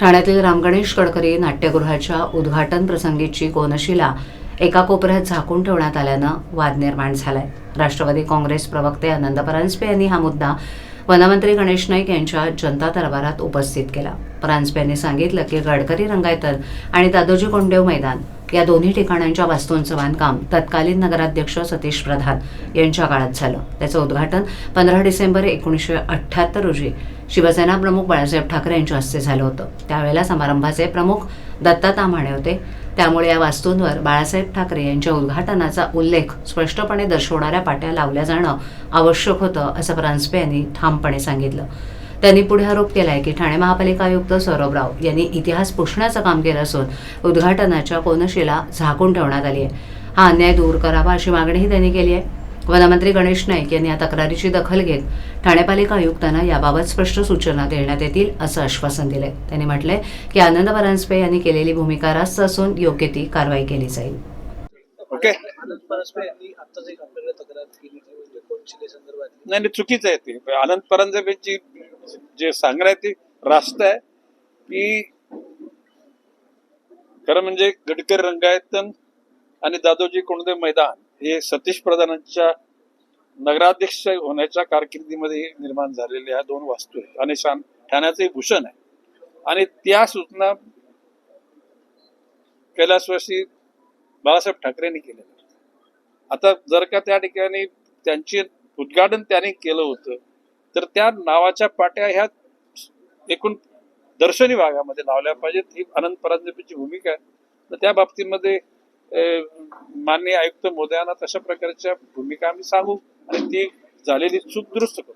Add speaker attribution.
Speaker 1: ठाण्यातील रामगणेश गडकरी नाट्यगृहाच्या उद्घाटन प्रसंगीची कोनशिला एका कोपऱ्यात झाकून ठेवण्यात आल्यानं वाद निर्माण झालाय. राष्ट्रवादी काँग्रेस प्रवक्ते आनंद परांजपे यांनी हा मुद्दा वनमंत्री गणेश नाईक यांच्या जनता दरबारात उपस्थित केला. परांजपे यांनी सांगितलं की गडकरी रंगायतन आणि दादोजी कोंडेव मैदान या दोन्ही ठिकाणांच्या वास्तूंचं बांधकाम तत्कालीन नगराध्यक्ष सतीश प्रधान यांच्या काळात झालं. त्याचं उद्घाटन पंधरा डिसेंबर एकोणीसशे अठ्ठ्याहत्तर रोजी शिवसेना प्रमुख बाळासाहेब ठाकरे यांच्या हस्ते झालं होतं. त्यावेळेला समारंभाचे प्रमुख दत्ता ताम्हाणे होते. त्यामुळे या वास्तूंवर बाळासाहेब ठाकरे यांच्या उद्घाटनाचा उल्लेख स्पष्टपणे दर्शवणाऱ्या पाट्या लावल्या जाणं आवश्यक होतं असं परांजपे यांनी ठामपणे सांगितलं. त्यांनी पुढे आरोप केलाय की ठाणे महापालिका आयुक्त सौरभ राव यांनी इतिहास पुसण्याचं काम केलं असून उद्घाटनाच्या कोनशिला झाकून ठेवण्यात आली आहे. हा अन्याय दूर करावा अशी मागणीही त्यांनी केली आहे. वनमंत्री गणेश नाईक यांनी या तक्रारीची दखल घेत ठाणे पालिका आयुक्तांना याबाबत स्पष्ट सूचना देण्यात येतील असं आश्वासन दिलंय. त्यांनी म्हटलंय की आनंद परांजपे यांनी केलेली भूमिका रास्त असून योग्य ती कारवाई केली जाईल.
Speaker 2: ओके.
Speaker 3: आनंद परांजपे यांनी आत्ताच एक आपल्याकडे तक्रार केली ती म्हणजे
Speaker 2: नाही चुकीचं आहे ते. आनंद परांजपेची जे सांगणं आहे रास्त आहे. की खरं म्हणजे गडकरी रंगायतन आणि दादोजी कोंडदेव मैदान हे सतीश प्रधानांच्या नगराध्यक्ष होण्याच्या कारकिर्दीमध्ये निर्माण झालेल्या ह्या दोन वास्तू आहेत. आणि शान ठाण्याचे भूषण आहे. आणि त्या सूचना कैलासवासी बाळासाहेब ठाकरेंनी केलेल्या आता जर का त्या ठिकाणी त्यांचे उद्घाटन त्याने केलं होतं तर त्या नावाच्या पाट्या ह्या एकूण दर्शनी भागामध्ये लावल्या पाहिजेत. ही अनंत परांजपेची भूमिका आहे. तर त्या बाबतीमध्ये माननीय आयुक्त मोदयांना तशा प्रकारच्या भूमिका आम्ही सांगू आणि ती झालेली चूक दुरुस्त करू.